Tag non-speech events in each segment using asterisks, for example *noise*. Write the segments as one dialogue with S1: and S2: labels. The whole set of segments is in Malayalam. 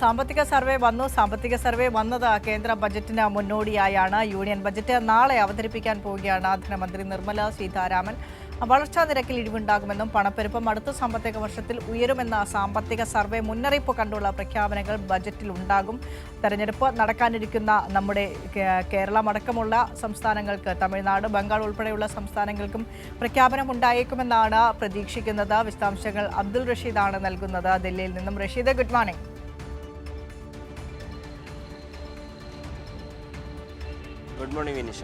S1: സാമ്പത്തിക സർവേ വന്നു. സാമ്പത്തിക സർവേ വന്നത് കേന്ദ്ര ബജറ്റിന് മുന്നോടിയായാണ്. യൂണിയൻ ബജറ്റ് നാളെ അവതരിപ്പിക്കാൻ പോവുകയാണ് ധനമന്ത്രി നിർമ്മല സീതാരാമൻ. വളർച്ചാ നിരക്കിൽ ഇടിവുണ്ടാകുമെന്നും പണപ്പെരുപ്പം അടുത്ത സാമ്പത്തിക വർഷത്തിൽ ഉയരുമെന്ന സാമ്പത്തിക സർവേ മുന്നറിയിപ്പ് കണ്ടുള്ള പ്രഖ്യാപനങ്ങൾ ബജറ്റിൽ ഉണ്ടാകും. തെരഞ്ഞെടുപ്പ് നടക്കാനിരിക്കുന്ന നമ്മുടെ കേരളമടക്കമുള്ള സംസ്ഥാനങ്ങൾക്ക് തമിഴ്നാട് ബംഗാൾ ഉൾപ്പെടെയുള്ള സംസ്ഥാനങ്ങൾക്കും പ്രഖ്യാപനം ഉണ്ടായേക്കുമെന്നാണ് പ്രതീക്ഷിക്കുന്നത്. വിശദാംശങ്ങൾ അബ്ദുൾ റഷീദാണ് നൽകുന്നത്. ദില്ലിയിൽ നിന്നും Rasheed good morning.
S2: Good morning Vinisha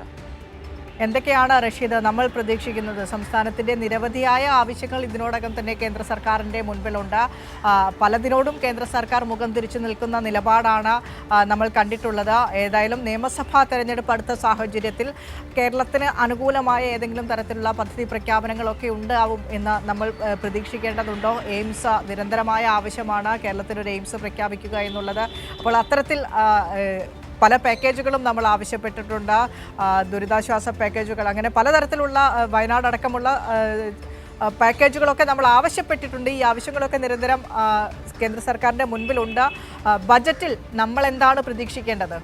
S1: എന്തൊക്കെയാണ് റഷീദ് നമ്മൾ പ്രതീക്ഷിക്കുന്നത്? സംസ്ഥാനത്തിന്റെ നിരവധിയായ ആവശ്യങ്ങൾ ഇതിനോടകം തന്നെ കേന്ദ്ര സർക്കാരിന്റെ മുൻപിലുണ്ട്. പലതിനോടും കേന്ദ്ര സർക്കാർ മുഖം തിരിച്ചു നിൽക്കുന്ന നിലപാടാണ് നമ്മൾ കണ്ടിട്ടുള്ളത്. ഏതായാലും നിയമസഭാ തെരഞ്ഞെടുപ്പ് അടുത്ത സാഹചര്യത്തിൽ കേരളത്തിന് അനുകൂലമായ ഏതെങ്കിലും തരത്തിലുള്ള പദ്ധതി പ്രഖ്യാപനങ്ങളൊക്കെ ഉണ്ടാവും എന്ന് നമ്മൾ പ്രതീക്ഷിക്കേണ്ടതുണ്ടോ? എയിംസ് നിരന്തരമായ ആവശ്യമാണ് കേരളത്തിനൊരു എയിംസ് പ്രഖ്യാപിക്കുക എന്നുള്ളത്. അപ്പോൾ അത്തരത്തിൽ പല പാക്കേജുകളും നമ്മൾ ആവശ്യപ്പെട്ടിട്ടുണ്ട്. ദുരിതാശ്വാസ പാക്കേജുകൾ അങ്ങനെ പലതരത്തിലുള്ള വയനാട് അടക്കമുള്ള പാക്കേജുകളൊക്കെ നമ്മൾ ആവശ്യപ്പെട്ടിട്ടുണ്ട്. ഈ ആവശ്യങ്ങളൊക്കെ നിരന്തരം കേന്ദ്ര സർക്കാരിന്റെ മുൻപിലുണ്ട്. ബജറ്റിൽ നമ്മൾ എന്താണ് പ്രതീക്ഷിക്കേണ്ടത്?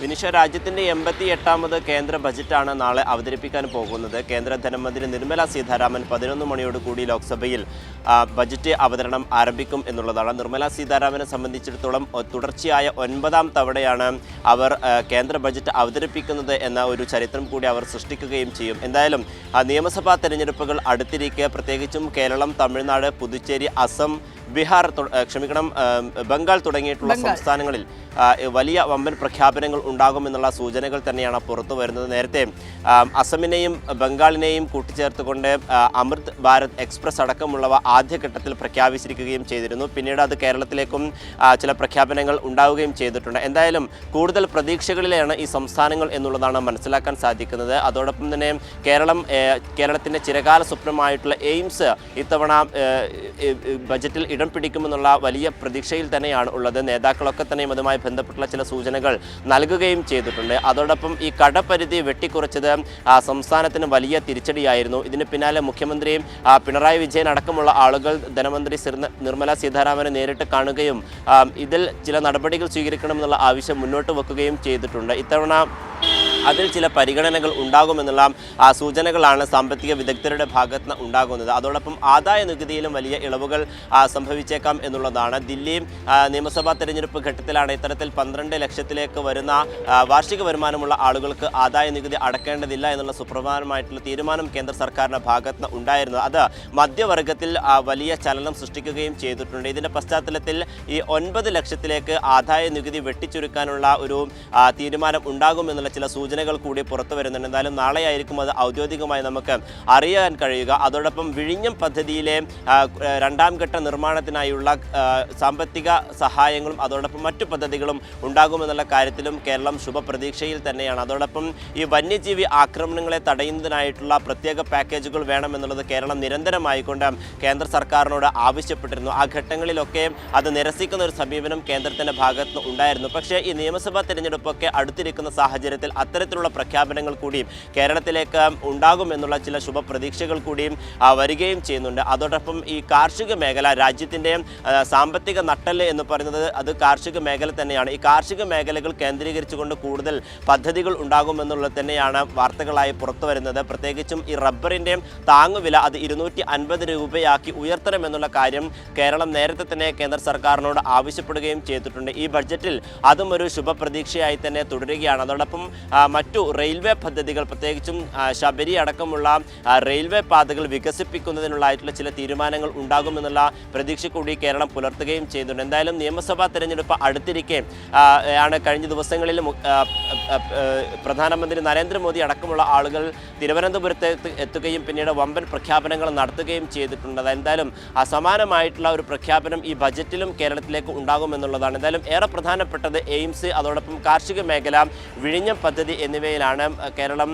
S2: വിനിഷ രാജ്യത്തിന്റെ എൺപത്തി എട്ടാമത് കേന്ദ്ര ബജറ്റാണ് നാളെ അവതരിപ്പിക്കാൻ പോകുന്നത്. കേന്ദ്ര ധനമന്ത്രി നിർമ്മല സീതാരാമൻ പതിനൊന്ന് മണിയോട് കൂടി ലോക്സഭയിൽ ബജറ്റ് അവതരണം ആരംഭിക്കും എന്നുള്ളതാണ്. നിർമ്മല സീതാരാമനെ സംബന്ധിച്ചിടത്തോളം തുടർച്ചയായ ഒൻപതാം തവണയാണ് അവർ കേന്ദ്ര ബജറ്റ് അവതരിപ്പിക്കുന്നത് എന്ന ഒരു ചരിത്രം കൂടി അവർ സൃഷ്ടിക്കുകയും ചെയ്യും. എന്തായാലും നിയമസഭാ തെരഞ്ഞെടുപ്പുകൾ അടുത്തിരിക്കെ. പ്രത്യേകിച്ചും കേരളം തമിഴ്നാട് പുതുച്ചേരി അസം ബീഹാർ ക്ഷമിക്കണം ബംഗാൾ തുടങ്ങിയിട്ടുള്ള. സംസ്ഥാനങ്ങളിൽ വലിയ വമ്പൻ പ്രഖ്യാപനങ്ങൾ ഉണ്ടാകുമെന്നുള്ള സൂചനകൾ തന്നെയാണ് പുറത്തു വരുന്നത്. നേരത്തെ അസമിനെയും ബംഗാളിനെയും കൂട്ടിച്ചേർത്തുകൊണ്ട് അമൃത് ഭാരത് എക്സ്പ്രസ് അടക്കമുള്ളവ ആദ്യഘട്ടത്തിൽ പ്രഖ്യാപിച്ചിരിക്കുകയും ചെയ്തിരുന്നു. പിന്നീട് അത് കേരളത്തിലേക്കും ചില പ്രഖ്യാപനങ്ങൾ ഉണ്ടാവുകയും ചെയ്തിട്ടുണ്ട്. എന്തായാലും കൂടുതൽ പ്രതീക്ഷകളിലാണ് ഈ സംസ്ഥാനങ്ങൾ എന്നുള്ളതാണ് മനസ്സിലാക്കാൻ സാധിക്കുന്നത്. അതോടൊപ്പം തന്നെ കേരളം കേരളത്തിന്റെ ചിരകാല സ്വപ്നമായിട്ടുള്ള എയിംസ് ഇത്തവണ ബജറ്റിൽ ഇടം പിടിക്കുമെന്നുള്ള വലിയ പ്രതീക്ഷയിൽ തന്നെയാണ് ഉള്ളത്. നേതാക്കളൊക്കെ തന്നെയും അതുമായി ബന്ധപ്പെട്ടുള്ള ചില സൂചനകൾ നൽകുകയും ചെയ്തിട്ടുണ്ട്. അതോടൊപ്പം ഈ കടപരിധി വെട്ടിക്കുറച്ചത് സംസ്ഥാനത്തിന് വലിയ തിരിച്ചടിയായിരുന്നു. ഇതിന് പിന്നാലെ മുഖ്യമന്ത്രിയും പിണറായി വിജയൻ അടക്കമുള്ള ആളുകൾ ധനമന്ത്രി നിർമ്മല സീതാരാമനെ നേരിട്ട് കാണുകയും ഇതിൽ ചില നടപടികൾ സ്വീകരിക്കണമെന്നുള്ള ആവശ്യം മുന്നോട്ട് വെക്കുകയും ചെയ്തിട്ടുണ്ട്. ഇത്തവണ അതിൽ ചില പരിഗണനകൾ ഉണ്ടാകുമെന്നുള്ള സൂചനകളാണ് സാമ്പത്തിക വിദഗ്ധരുടെ ഭാഗത്ത് നിന്ന് ഉണ്ടാകുന്നത്. അതോടൊപ്പം ആദായ നികുതിയിലും വലിയ ഇളവുകൾ സംഭവിച്ചേക്കാം എന്നുള്ളതാണ്. ദില്ലി നിയമസഭാ തെരഞ്ഞെടുപ്പ് ഘട്ടത്തിലാണ് ഇത്തരത്തിൽ പന്ത്രണ്ട് ലക്ഷത്തിലേക്ക് വരുന്ന വാർഷിക വരുമാനമുള്ള ആളുകൾക്ക് ആദായ നികുതി അടക്കേണ്ടതില്ല എന്നുള്ള സുപ്രധാനമായിട്ടുള്ള തീരുമാനം കേന്ദ്ര സർക്കാരിന്റെ ഭാഗത്ത് നിന്ന് ഉണ്ടായിരുന്നു. അത് മധ്യവർഗത്തിൽ വലിയ ചലനം സൃഷ്ടിക്കുകയും ചെയ്തിട്ടുണ്ട്. ഇതിന്റെ പശ്ചാത്തലത്തിൽ ഈ ഒൻപത് ലക്ഷത്തിലേക്ക് ആദായ നികുതി വെട്ടിച്ചുരുക്കാനുള്ള ഒരു തീരുമാനം ഉണ്ടാകുമെന്നുള്ള ചില സൂചനകൾ കൂടി പുറത്തു വരുന്നുണ്ട്. എന്തായാലും നാളെയായിരിക്കും അത് ഔദ്യോഗികമായി നമുക്ക് അറിയാൻ കഴിയുക. അതോടൊപ്പം വിഴിഞ്ഞം പദ്ധതിയിലെ രണ്ടാം ഘട്ട നിർമ്മാണത്തിനായുള്ള സാമ്പത്തിക സഹായങ്ങളും അതോടൊപ്പം മറ്റു പദ്ധതികളും ഉണ്ടാകുമെന്നുള്ള കാര്യത്തിലും കേരളം ശുഭപ്രതീക്ഷയിൽ തന്നെയാണ്. അതോടൊപ്പം ഈ വന്യജീവി ആക്രമണങ്ങളെ തടയുന്നതിനായിട്ടുള്ള പ്രത്യേക പാക്കേജുകൾ വേണമെന്നുള്ളത് കേരളം നിരന്തരമായിക്കൊണ്ട് കേന്ദ്ര സർക്കാരിനോട് ആവശ്യപ്പെട്ടിരുന്നു. ആ ഘട്ടങ്ങളിലൊക്കെ അത് നിരസിക്കുന്ന ഒരു സമീപനം കേന്ദ്രത്തിന്റെ ഭാഗത്ത് ഉണ്ടായിരുന്നു. പക്ഷേ ഈ നിയമസഭാ തിരഞ്ഞെടുപ്പൊക്കെ അടുത്തിരിക്കുന്ന സാഹചര്യത്തിൽ അത്തരത്തിലുള്ള പ്രഖ്യാപനങ്ങൾ കൂടിയും കേരളത്തിലേക്ക് ഉണ്ടാകുമെന്നുള്ള ചില ശുഭപ്രതീക്ഷകൾ കൂടിയും വരികയും ചെയ്യുന്നുണ്ട്. അതോടൊപ്പം ഈ കാർഷിക മേഖല രാജ്യത്തിന്റെ സാമ്പത്തിക നട്ടൽ എന്ന് പറയുന്നത് അത് കാർഷിക മേഖല തന്നെയാണ്. ഈ കാർഷിക മേഖലകൾ കേന്ദ്രീകരിച്ചുകൊണ്ട് കൂടുതൽ പദ്ധതികൾ ഉണ്ടാകുമെന്നുള്ളത് തന്നെയാണ് വാർത്തകളായി പുറത്തു വരുന്നത്. പ്രത്യേകിച്ചും ഈ റബ്ബറിന്റെ താങ്ങുവില അത് ഇരുന്നൂറ്റി അൻപത് രൂപയാക്കി ഉയർത്തണമെന്നുള്ള കാര്യം കേരളം നേരത്തെ തന്നെ കേന്ദ്ര സർക്കാരിനോട് ആവശ്യപ്പെടുകയും ചെയ്തിട്ടുണ്ട്. ഈ ബഡ്ജറ്റിൽ അതും ഒരു ശുഭപ്രതീക്ഷയായി തന്നെ തുടരുകയാണ്. അതോടൊപ്പം മറ്റു റെയിൽവേ പദ്ധതികൾ പ്രത്യേകിച്ചും ശബരി അടക്കമുള്ള റെയിൽവേ പാതകൾ വികസിപ്പിക്കുന്നതിനുള്ളതായിട്ടുള്ള ചില തീരുമാനങ്ങൾ ഉണ്ടാകുമെന്നുള്ള പ്രതീക്ഷ കൂടി കേരളം പുലർത്തുകയും ചെയ്തിട്ടുണ്ട് എന്തായാലും നിയമസഭാ തെരഞ്ഞെടുപ്പ് അടുത്തിരിക്കെ ആണ് കഴിഞ്ഞ ദിവസങ്ങളിൽ പ്രധാനമന്ത്രി നരേന്ദ്രമോദി അടക്കമുള്ള ആളുകൾ തിരുവനന്തപുരത്ത് എത്തു- എത്തുകയും പിന്നീട് വമ്പൻ പ്രഖ്യാപനങ്ങൾ നടത്തുകയും ചെയ്തിട്ടുണ്ട്. അതെന്തായാലും അസമാനമായിട്ടുള്ള ഒരു പ്രഖ്യാപനം ഈ ബജറ്റിലും കേരളത്തിലേക്ക് ഉണ്ടാകുമെന്നുള്ളതാണ്. എന്തായാലും ഏറെ പ്രധാനപ്പെട്ടത് എയിംസ് അതോടൊപ്പം കാർഷിക മേഖല വിഴിഞ്ഞം പദ്ധതി എന്നിവയിലാണ് കേരളം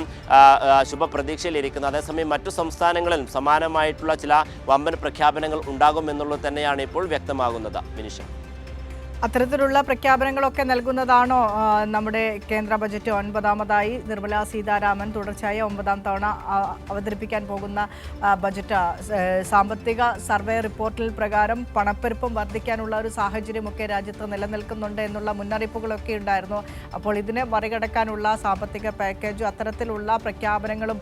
S2: ശുഭപ്രതീക്ഷയിലിരിക്കുന്നത് അതേസമയം മറ്റു സംസ്ഥാനങ്ങളിലും സമാനമായിട്ടുള്ള ചില വമ്പൻ പ്രഖ്യാപനങ്ങൾ ഉണ്ടാകുമെന്നുള്ളത് തന്നെയാണ് ഇപ്പോൾ വ്യക്തമാകുന്നത്. വിനിഷ.
S1: അത്തരത്തിലുള്ള പ്രഖ്യാപനങ്ങളൊക്കെ നൽകുന്നതാണോ നമ്മുടെ കേന്ദ്ര ബജറ്റ് ഒൻപതാമതായി നിർമ്മല സീതാരാമൻ തുടർച്ചയായ ഒമ്പതാം തവണ അവതരിപ്പിക്കാൻ പോകുന്ന ബജറ്റ് സാമ്പത്തിക സർവേ റിപ്പോർട്ടിൽ പ്രകാരം പണപ്പെരുപ്പം വർദ്ധിക്കാനുള്ള ഒരു സാഹചര്യമൊക്കെ രാജ്യത്ത് നിലനിൽക്കുന്നുണ്ട് എന്നുള്ള മുന്നറിയിപ്പുകളൊക്കെ ഉണ്ടായിരുന്നു. അപ്പോൾ ഇതിനെ മറികടക്കാനുള്ള സാമ്പത്തിക പാക്കേജും അത്തരത്തിലുള്ള പ്രഖ്യാപനങ്ങളും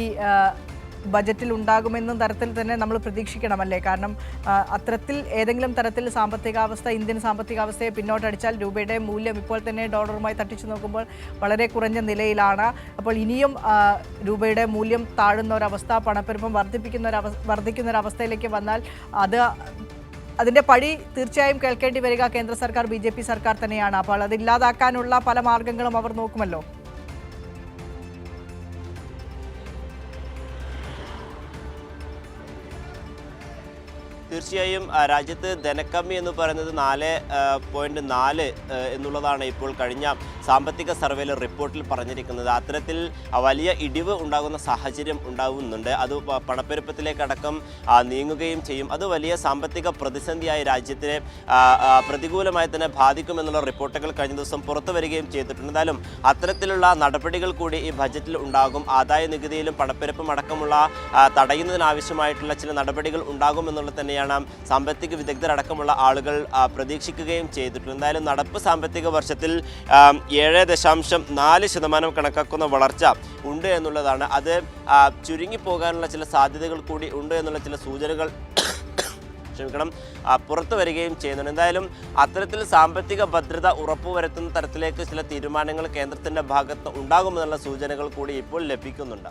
S1: ഈ ബജറ്റിൽ ഉണ്ടാകുമെന്ന തരത്തിൽ തന്നെ നമ്മൾ പ്രതീക്ഷിക്കണമല്ലേ? കാരണം അത്തരത്തിൽ ഏതെങ്കിലും തരത്തിൽ സാമ്പത്തികാവസ്ഥ ഇന്ത്യൻ സാമ്പത്തികാവസ്ഥയെ പിന്നോട്ടടിച്ചാൽ രൂപയുടെ മൂല്യം ഇപ്പോൾ തന്നെ ഡോളറുമായി തട്ടിച്ചു നോക്കുമ്പോൾ വളരെ കുറഞ്ഞ നിലയിലാണ്. അപ്പോൾ ഇനിയും രൂപയുടെ മൂല്യം താഴുന്ന ഒരവസ്ഥ പണപ്പെരുപ്പം വർദ്ധിപ്പിക്കുന്ന ഒരു വർദ്ധിക്കുന്ന ഒരു അവസ്ഥയിലേക്ക് വന്നാൽ അത് അതിന്റെ പഴി തീർച്ചയായും കേൾക്കേണ്ടി വരിക കേന്ദ്ര സർക്കാർ ബി സർക്കാർ തന്നെയാണ്. അപ്പോൾ അത് ഇല്ലാതാക്കാനുള്ള പല മാർഗങ്ങളും അവർ നോക്കുമല്ലോ.
S2: തീർച്ചയായും രാജ്യത്ത് ധനക്കമ്മി എന്ന് പറയുന്നത് നാല് പോയിന്റ് നാല് എന്നുള്ളതാണ് ഇപ്പോൾ കഴിഞ്ഞ സാമ്പത്തിക സർവേയിലെ റിപ്പോർട്ടിൽ പറഞ്ഞിരിക്കുന്നത്. അത്തരത്തിൽ വലിയ ഇടിവ് ഉണ്ടാകുന്ന സാഹചര്യം ഉണ്ടാകുന്നുണ്ട് അത് പണപ്പെരുപ്പത്തിലേക്കടക്കം നീങ്ങുകയും ചെയ്യും. അത് വലിയ സാമ്പത്തിക പ്രതിസന്ധിയായി രാജ്യത്തിനെ പ്രതികൂലമായി തന്നെ ബാധിക്കുമെന്നുള്ള റിപ്പോർട്ടുകൾ കഴിഞ്ഞ ദിവസം പുറത്തു വരികയും ചെയ്തിട്ടുണ്ട്. അത്തരത്തിലുള്ള നടപടികൾ കൂടി ഈ ബജറ്റിൽ ഉണ്ടാകും. ആദായ നികുതിയിലും പണപ്പെരുപ്പം അടക്കമുള്ള തടയുന്നതിനാവശ്യമായിട്ടുള്ള ചില നടപടികൾ ഉണ്ടാകുമെന്നുള്ളത് തന്നെയാണ് സാമ്പത്തിക വിദഗ്ധരടക്കമുള്ള ആളുകൾ പ്രതീക്ഷിക്കുകയും ചെയ്തിട്ടുണ്ട് എന്തായാലും നടപ്പ് സാമ്പത്തിക വർഷത്തിൽ ഏഴ് ദശാംശം നാല് ശതമാനം കണക്കാക്കുന്ന വളർച്ച ഉണ്ട് എന്നുള്ളതാണ്. അത് ചുരുങ്ങി ചുരുങ്ങിപ്പോകാനുള്ള ചില സാധ്യതകൾ കൂടി ഉണ്ട് എന്നുള്ള ചില സൂചനകൾ *coughs* ക്ഷമിക്കണം പുറത്തു വരികയും ചെയ്യുന്നുണ്ട്. എന്തായാലും അത്തരത്തിൽ സാമ്പത്തിക ഭദ്രത ഉറപ്പുവരുത്തുന്ന തരത്തിലേക്ക് ചില തീരുമാനങ്ങൾ കേന്ദ്രത്തിന്റെ ഭാഗത്ത് ഉണ്ടാകുമെന്നുള്ള സൂചനകൾ കൂടി ഇപ്പോൾ ലഭിക്കുന്നുണ്ട്.